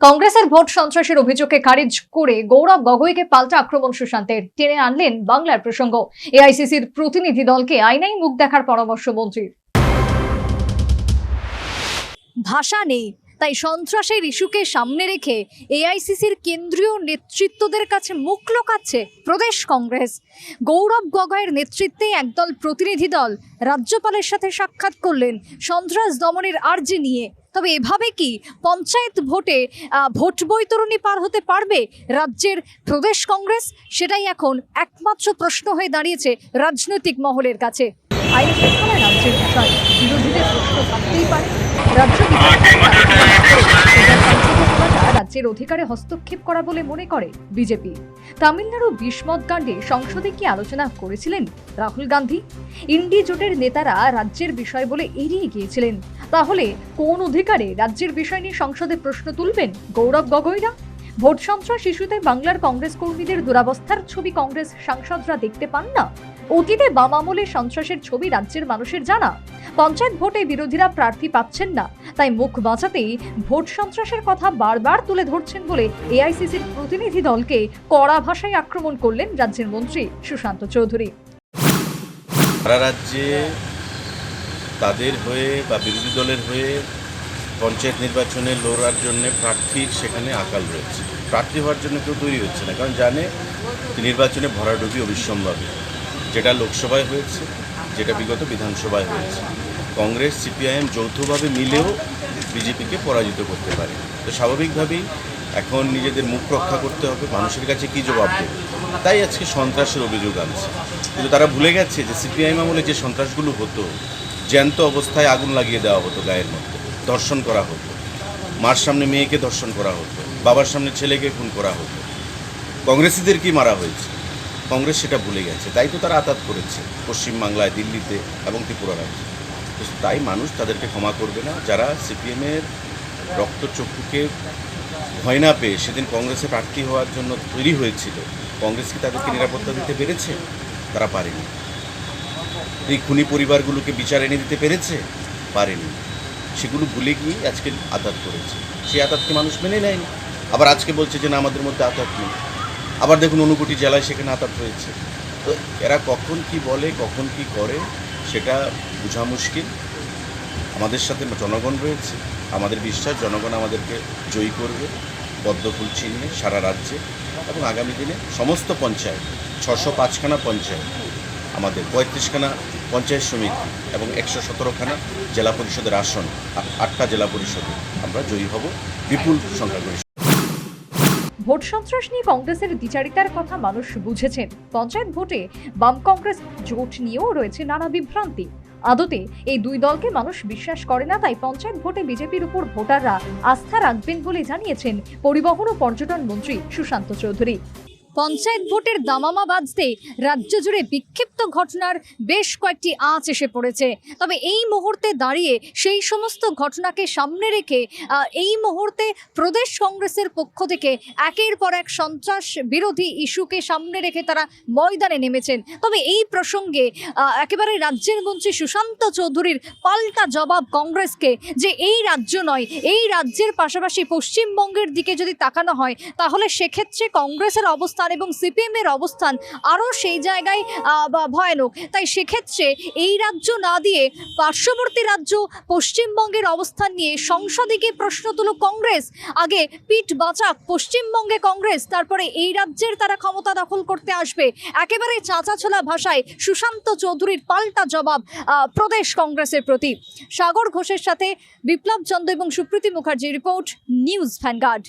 কংগ্রেসের ভোট সন্ত্রাসের অভিযোগকে খারিজ করে গৌরব গগৈকে পাল্টা আক্রমণ সুশান্তের টেনে আনলেন বাংলার প্রসঙ্গ। এআইসিসির প্রতিনিধি দলকে আইনাই মুখ দেখার পরামর্শ মন্ত্রীর। ভাষা নেই। তাই সন্ত্রাসের ইস্যুকে সামনে রেখে এআইসিসির কেন্দ্রীয় নেতৃত্বদের কাছে মুখ লোকাচ্ছে প্রদেশ কংগ্রেস। গৌরব গগৈয়ের নেতৃত্বে একদল প্রতিনিধি দল রাজ্যপালের সাথে সাক্ষাৎ করলেন সন্ত্রাস দমনের আর্জি নিয়ে। তবে এভাবে কি পঞ্চায়েত ভোটে ভোট বৈতরণী পার হতে পারবে রাজ্যের প্রদেশ কংগ্রেস? সেটাই এখন একমাত্র প্রশ্ন হয়ে দাঁড়িয়েছে রাজনৈতিক মহলের কাছে। আইন রাজ্যের বিষয় বিরোধীদের প্রশ্ন থাকতেই পারে। রাজ্য রাজ্যের অধিকারে হস্তক্ষেপ করা বলে মনে করে বিজেপি। তামিলনাড়ু বিস্মত কাণ্ডে সংসদে কি আলোচনা করেছিলেন রাহুল গান্ধী? ইন্ডি জোটের নেতারা রাজ্যের বিষয় বলে এড়িয়ে গিয়েছিলেন। তাহলে কোন অধিকারে রাজ্যের বিষয় নিয়ে সংসদে প্রশ্ন তুলবেন গৌরব গগৈরা? ভোট সন্ত্রাস ইস্যুতে বাংলার কংগ্রেস কর্মীদের দুরাবস্থার ছবি কংগ্রেস সাংসদরা দেখতে পান না? অতীতে বাম আমলে সন্ত্রাসের ছবি রাজ্যের মানুষের জানা। পঞ্চায়েত ভোটে বিরোধীরা প্রার্থী পাচ্ছেন না। তাই মুখ বাঁচাতেই ভোট সন্ত্রাসের কথা বারবার তুলে ধরছেন বলে এআইসিসির প্রতিনিধি দলকে কড়া ভাষায় আক্রমণ করলেন রাজ্যের মন্ত্রী সুশান্ত চৌধুরী। রাজ্যে তাদের হয়ে বা বিরোধী দলের হয়ে পঞ্চায়েত নির্বাচনে লড়ার জন্য প্রার্থীর সেখানে আকাল রয়েছে। প্রার্থী হওয়ার জন্য কেউ তৈরি হচ্ছে না, কারণ জানে নির্বাচনে ভরাডুবি অবিসম্ভাবী। যেটা লোকসভায় হয়েছে, যেটা বিগত বিধানসভায় হয়েছে। কংগ্রেস, সিপিআইএম যৌথভাবে মিলেও বিজেপিকে পরাজিত করতে পারে। তো স্বাভাবিকভাবেই এখন নিজেদের মুখ রক্ষা করতে হবে, মানুষের কাছে কি জবাব দেবে? তাই আজকে সন্ত্রাসের অভিযোগ আনছে। কিন্তু তারা ভুলে গেছে যে সিপিআইএম আমলে যে সন্ত্রাসগুলো হতো, জ্যান্ত অবস্থায় আগুন লাগিয়ে দেওয়া হতো গায়ের মধ্যে, ধর্ষণ করা হতো। মার সামনে মেয়েকে ধর্ষণ করা হতো, বাবার সামনে ছেলেকে খুন করা হতো। কংগ্রেসিদেরকেই মারা হয়েছে? কংগ্রেস সেটা ভুলে গেছে। তাই তো তারা আঘাত করেছে পশ্চিমবাংলায়, দিল্লিতে এবং ত্রিপুরা রাজ্যে। তো তাই মানুষ তাদেরকে ক্ষমা করবে না। যারা সিপিএমের রক্তচক্ষুকে ভয় না পেয়ে সেদিন কংগ্রেসে প্রার্থী হওয়ার জন্য তৈরি হয়েছিল, কংগ্রেস কি তাদেরকে নিরাপত্তা দিতে পেরেছে? তারা পারেনি। এই খুনি পরিবারগুলোকে বিচার এনে দিতে পেরেছে? পারেনি। সেগুলো ভুলে গিয়ে আজকে আঘাত করেছে। সেই আঘাতকে মানুষ মেনে নেয়নি। আবার আজকে বলছে যে, না, আমাদের মধ্যে আঘাত নেই। আবার দেখুন অনুকুটি জেলায় সেখানে আঘাত হয়েছে তো এরা কখন কি বলে, কখন কি করে, সেটা বোঝা মুশকিল। আমাদের সাথে জনগণ রয়েছে, আমাদের বিশ্বাস, জনগণ আমাদেরকে জয়ী করবে পদ্মফুল চিহ্নে সারা রাজ্যে। এবং আগামী দিনে সমস্ত পঞ্চায়েত, ছশো পাঁচখানা পঞ্চায়েত, আমাদের পঁয়ত্রিশখানা পঞ্চায়েত সমিতি এবং একশো সতেরোখানা জেলা পরিষদের আসন আটটা জেলা পরিষদে আমরা জয়ী হব। বিপুল সংখ্যাগরিষ্ঠ। ভোট সন্ত্রাস নিয়ে কংগ্রেসের দ্বিচারিতার কথা মানুষ বুঝেছেন। পঞ্চায়েত ভোটে বাম কংগ্রেস জোট নিয়েও রয়েছে নানা বিভ্রান্তি। আদতে এই দুই দলকে মানুষ বিশ্বাস করে না, তাই পঞ্চায়েত ভোটে বিজেপির উপর ভোটাররা আস্থা রাখবেন বলে জানিয়েছেন পরিবহন ও পর্যটন মন্ত্রী সুশান্ত চৌধুরী। পঞ্চায়েত ভোটের দামামা বাজতে রাজ্য জুড়ে বিক্ষিপ্ত ঘটনার বেশ কয়েকটি আঁচ এসে পড়েছে। তবে এই মুহূর্তে দাঁড়িয়ে সেই সমস্ত ঘটনাকে সামনে রেখে এই মুহূর্তে প্রদেশ কংগ্রেসের পক্ষ থেকে একের পর এক সন্ত্রাস বিরোধী ইস্যুকে সামনে রেখে তারা ময়দানে নেমেছেন। তবে এই প্রসঙ্গে একেবারে রাজ্যের মন্ত্রী সুশান্ত চৌধুরীর পাল্টা জবাব কংগ্রেসকে যে এই রাজ্য নয়, এই রাজ্যের পাশাপাশি পশ্চিমবঙ্গের দিকে যদি তাকানো হয়, তাহলে সেক্ষেত্রে কংগ্রেসের অবস্থান এবং সিপিএমের অবস্থান আরও সেই জায়গায় ভয়ানক। তাই সেক্ষেত্রে এই রাজ্য না দিয়ে পার্শ্ববর্তী রাজ্য পশ্চিমবঙ্গের অবস্থান নিয়ে সংসদে গিয়ে প্রশ্ন তুলুক কংগ্রেস। আগে পিঠ বাঁচাক, পশ্চিমবঙ্গে কংগ্রেস, তারপরে এই রাজ্যের তারা ক্ষমতা দখল করতে আসবে। একেবারে চাঁচাছোলা ভাষায় সুশান্ত চৌধুরীর পাল্টা জবাব প্রদেশ কংগ্রেসের প্রতি। সাগর ঘোষের সাথে বিপ্লব চন্দ্র এবং Supriti Mukherjee report, News Vanguard.